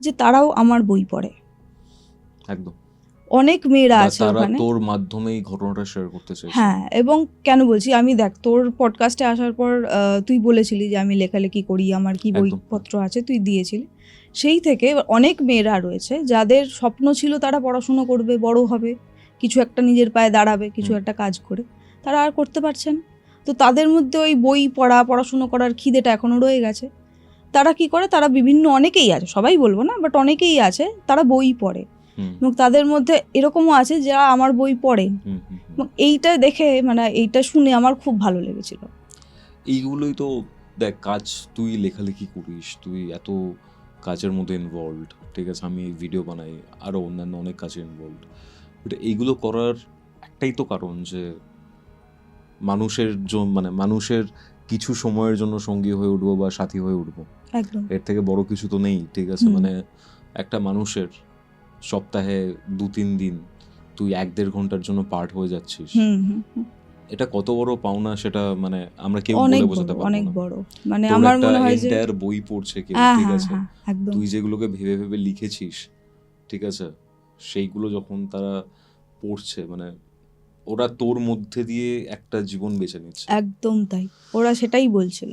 যে তারাও আমার বই পড়ে। একদম। অনেক মেয়েরা আছে ওখানে। তোর মাধ্যমেই ঘটনাটা শেয়ার করতে চাইছে। হ্যাঁ এবং কেন বলছি আমি দেখ তোর পডকাস্টে আসার পর তুই বলেছিলি যে আমি লেখালেখি করি আমার কি। বইপত্র আছে তুই দিয়েছিলি। সেই থেকে অনেক মেয়েরা রয়েছে যাদের স্বপ্ন ছিল তারা পড়াশুনো করবে বড় হবে কিছু একটা নিজের পায়ে দাঁড়াবে কিছু একটা কাজ করে। তারা আর করতে পারছেন তো তাদের মধ্যে ওই বই পড়া পড়াশুনো করার খিদেটা এখনও রয়ে গেছে। তারা কি করে? তারা বিভিন্ন অনেকেই আছে সবাই বলব না বাট অনেকেই আছে তারা বই পড়ে। হুম, এবং তাদের মধ্যে এরকমও আছে যারা আমার বই পড়ে। হুম, হুম, হুম। এবং এইটা দেখে মানে এইটা শুনে আমার খুব ভালো লেগেছিল। এইগুলোই তো দেখ কাজ তুই লেখালেখি করিস তুই এত কাজের মধ্যে ইনভলভড ঠিক আছে? আমি ভিডিও বানাই আরও অন্যান্য অনেক কাজে ইনভলভড বাট এইগুলো করার একটাই তো কারণ যে মানুষের মানে মানুষের কিছু সময়ের জন্য সঙ্গী হয়ে উঠবো বা সাথী হয়ে উঠবো। এর থেকে বড় কিছু তো নেই ঠিক আছে? মানে একটা মানুষের সপ্তাহে দু তিন দিন তুই এক দেড় ঘণ্টার জন্য পার্ট হয়ে যাচ্ছিস। এটা কত বড় পাওনা সেটা মানে আমরা কেউ বলে বোঝাতে পারব অনেক বড়। মানে আমার মনে হয় যে বই পড়ছে কেউ হ্যাঁ ঠিক হ্যাঁ আছে? হ্যাঁ তুই যেগুলোকে ভেবে ভেবে লিখেছিস ঠিক আছে? সেইগুলো যখন তারা পড়ছে মানে ওরা তোর মধ্যে দিয়ে একটা জীবন বেছে নিচ্ছে। একদম তাই। ওরা সেটাই বলছিল।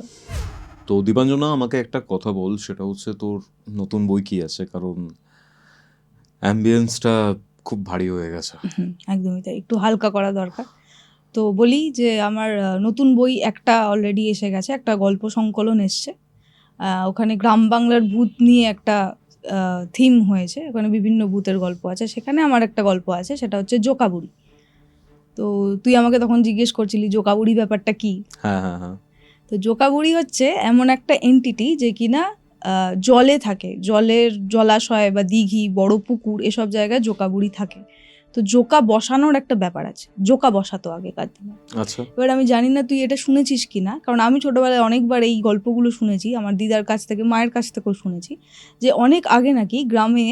তো দীপাঞ্জনা আমাকে একটা কথা বল সেটা হচ্ছে তোর নতুন বই কি আছে? কারণ অ্যাম্বিয়েন্সটা খুব ভারী হয়ে গেছে। একদমই তাই। একটু হালকা করা দরকার। তো বলি যে আমার নতুন বই একটা অলরেডি এসে গেছে একটা গল্প সংকলন এসছে। ওখানে গ্রাম বাংলার ভূত নিয়ে একটা থিম হয়েছে। ওখানে বিভিন্ন ভূতের গল্প আছে। সেখানে আমার একটা গল্প আছে সেটা হচ্ছে জোকাবুড়ি। তো তুই আমাকে তখন জিজ্ঞেস করছিলি জোকাবুড়ি ব্যাপারটা কি? হ্যাঁ হ্যাঁ হ্যাঁ। তো জোকাবুড়ি হচ্ছে এমন একটা এন্টিটি যে কিনা জলে থাকে। জলের জলাশয় বা দিঘি বড় পুকুর এসব জায়গায় জোকাবুড়ি থাকে। তো জোকা বসানোর একটা ব্যাপার আছে। জোকা বসাতো আগেকার দিনে। আচ্ছা। এবার আমি জানি না তুই এটা শুনেছিস কি না কারণ আমি ছোটবেলায় অনেকবার এই গল্পগুলো শুনেছি। আমার দিদার কাছ থেকে মায়ের কাছ থেকেও শুনেছি যে অনেক আগে নাকি গ্রামে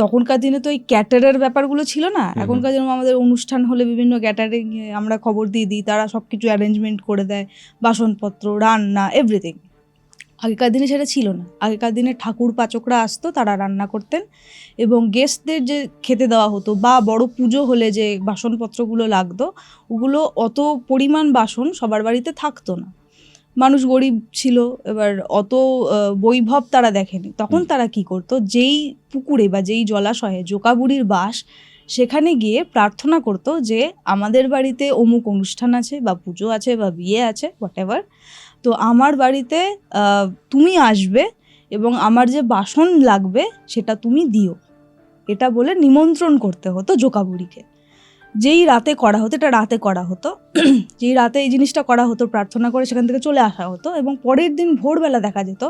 তখনকার দিনে তো এই ক্যাটারের ব্যাপারগুলো ছিল না। এখনকার যেরকম আমাদের অনুষ্ঠান হলে বিভিন্ন ক্যাটারিং আমরা খবর দিয়ে দিই তারা সব কিছু অ্যারেঞ্জমেন্ট করে দেয় বাসনপত্র রান্না এভরিথিং আগেকার দিনে সেটা ছিল না। আগেকার দিনে ঠাকুর পাচকরা আসতো তারা রান্না করতেন এবং গেস্টদের যে খেতে দেওয়া হতো বা বড় পুজো হলে যে বাসনপত্রগুলো লাগতো ওগুলো অত পরিমাণ বাসন সবার বাড়িতে থাকতো না। মানুষ গরিব ছিল এবার অত বৈভব তারা দেখেনি। তখন তারা কি করতো যেই পুকুরে বা যেই জলাশয়ে জোকাবুড়ির বাস সেখানে গিয়ে প্রার্থনা করতো যে আমাদের বাড়িতে অমুক অনুষ্ঠান আছে বা পুজো আছে বা বিয়ে আছে হোয়াট তো আমার বাড়িতে তুমি আসবে এবং আমার যে বাসন লাগবে সেটা তুমি দিও। এটা বলে নিমন্ত্রণ করতে হতো জোকাবুড়িকে। যেই রাতে করা হতো এটা রাতে করা হতো। যেই রাতে এই জিনিসটা করা হতো প্রার্থনা করে সেখান থেকে চলে আসা হতো এবং পরের দিন ভোরবেলা দেখা যেত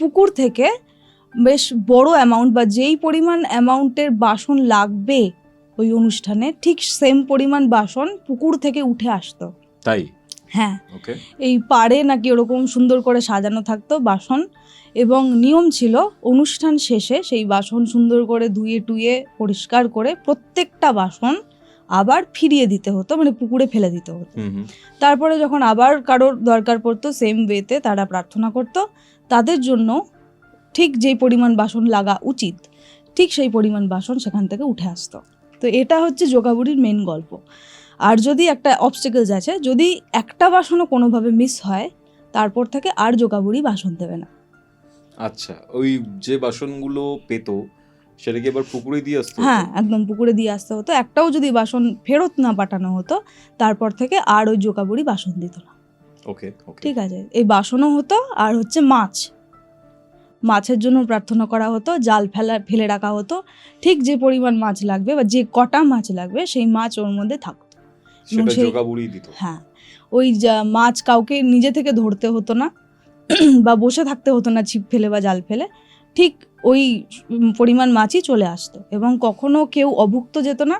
পুকুর থেকে বেশ বড় অ্যামাউন্ট বা যেই পরিমাণ অ্যামাউন্টের বাসন লাগবে ওই অনুষ্ঠানে ঠিক সেম পরিমাণ বাসন পুকুর থেকে উঠে আসতো। তাই? হ্যাঁ। ওকে এই পাড়ে নাকি ওরকম সুন্দর করে সাজানো থাকতো বাসন এবং নিয়ম ছিল অনুষ্ঠান শেষে সেই বাসন সুন্দর করে ধুয়ে টুয়ে পরিষ্কার করে প্রত্যেকটা বাসন আবার ফিরিয়ে দিতে হতো মানে পুকুরে ফেলে দিতে হতো। তারপরে যখন আবার কারোর দরকার পড়তো সেম ওয়েতে তারা প্রার্থনা করত। তাদের জন্য ঠিক যেই পরিমাণ বাসন লাগা উচিত ঠিক সেই পরিমাণ বাসন সেখান থেকে উঠে আসতো। তো এটা হচ্ছে যোগাবুড়ির মেন গল্প। আর যদি একটা অবস্টেকলস আছে যদি একটা বাসনও কোনোভাবে মিস হয় তারপর থেকে আর যোগাবুড়ি বাসন দেবে না। আচ্ছা ওই যে বাসনগুলো পেতো সেটা কি এবার পুকুরে দিয়ে আসতো হ্যাঁ একদম পুকুরে দিয়ে আসতে হতো। একটাও যদি বাসন ফেরত না পাঠানো হতো তারপর থেকে আর ওই জোকাবুড়ি বাসন দিত না। ওকে ওকে। ঠিক আছে এই বাসনও হতো আর হচ্ছে মাছ। মাছের জন্য প্রার্থনা করা হতো জাল ফেলা ফেলে রাখা হতো। ঠিক যে পরিমাণ মাছ লাগবে বা যে কটা মাছ লাগবে সেই মাছ ওর মধ্যে থাকতো। সেটা সেই- জোগাবুড়ি দিত। হ্যাঁ ওই যা- মাছ কাউকে নিজে থেকে ধরতে হতো না বা বসে থাকতে হতো না ছিপ ফেলে বা জাল ফেলে। ঠিক ওই পরিমাণ মাছই চলে আসতো এবং কখনো কেউ অভুক্ত যেত না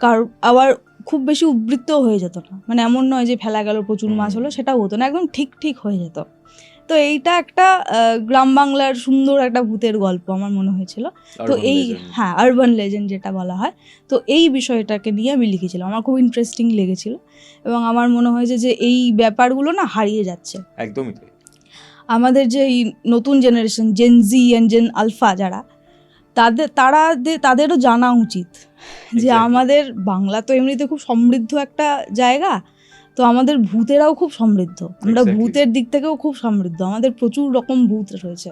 কার আবার খুব বেশি উবৃত্ত হয়ে যেত না। মানে এমন নয় যে ফেলা গেল প্রচুর মাছ হলো সেটাও হতো না একদম ঠিক ঠিক হয়ে যেত। তো এইটা একটা গ্রাম বাংলার সুন্দর একটা ভূতের গল্প আমার মনে হয়েছিল। তো এই হ্যাঁ আরবান লেজেন্ড যেটা বলা হয়। তো এই বিষয়টাকে নিয়ে আমি লিখেছিলাম আমার খুব ইন্টারেস্টিং লেগেছিল। এবং আমার মনে হয়েছে যে এই ব্যাপারগুলো না হারিয়ে যাচ্ছে। একদমই তাই। আমাদের যে এই নতুন generation gen Z and gen alpha যারা তাদের তারা তাদেরও জানা উচিত যে আমাদের বাংলা তো এমনিতে খুব সমৃদ্ধ একটা জায়গা তো আমাদের ভূতেরাও খুব সমৃদ্ধ। আমরা ভূতের দিক থেকেও খুব সমৃদ্ধ। আমাদের প্রচুর রকম ভূত রয়েছে।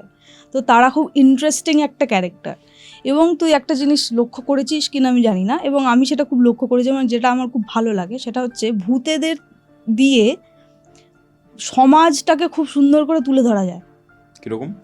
তো তারা খুব ইন্টারেস্টিং একটা ক্যারেক্টার এবং তুই একটা জিনিস লক্ষ্য করেছিস কিনা আমি জানি না এবং আমি সেটা খুব লক্ষ্য করেছি এবং যেটা আমার খুব ভালো লাগে সেটা হচ্ছে ভূতেদের দিয়ে সমাজটাকে খুব সুন্দর করে তুলে ধরা যায়। কীরকম?